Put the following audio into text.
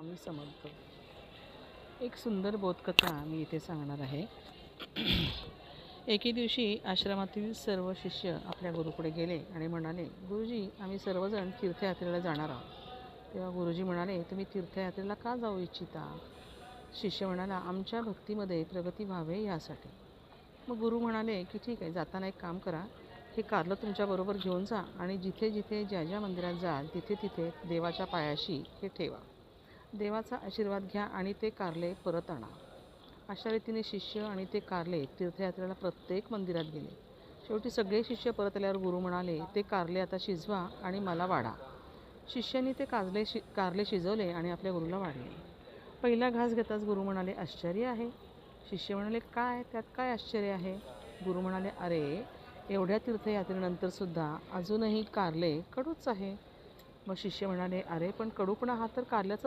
स्वामी समर्थ. एक सुंदर बोधकथा मी इथे सांगणार आहे. एके दिवशी आश्रमातील सर्व शिष्य आपल्या गुरुकडे गेले आणि म्हणाले गुरुजी आम्ही सर्वजण तीर्थयात्रेला जाणार आहोत. तेव्हा गुरुजी म्हणाले तुम्ही तीर्थयात्रेला का जाऊ इच्छिता? शिष्य म्हणाला आमच्या भक्तीमध्ये प्रगती व्हावे यासाठी. मग गुरु म्हणाले की ठीक आहे जाताना एक काम करा. हे कारलं तुमच्याबरोबर घेऊन जा आणि जिथे जिथे ज्या ज्या मंदिरात जाल तिथे तिथे देवाच्या पायाशी हे ठेवा. देवाचा आशीर्वाद घ्या आणि ते कारले परत आणा. अशा रीतीने शिष्य आणि ते कारले तीर्थयात्रेला प्रत्येक मंदिरात गेले. शेवटी सगळे शिष्य परत आल्यावर गुरु म्हणाले ते कारले आता शिजवा आणि मला वाढा. शिष्यांनी ते कारले शि कारले शिजवले आणि आपल्या गुरुला वाढले. पहिला घास घेताच गुरु म्हणाले आश्चर्य आहे. शिष्य म्हणाले काय? त्यात काय आश्चर्य आहे? गुरु म्हणाले अरे एवढ्या तीर्थयात्रेनंतरसुद्धा अजूनही कारले कडूच आहे. मग शिष्य म्हणाले अरे पण कडूपणा हा तर कारल्याचाच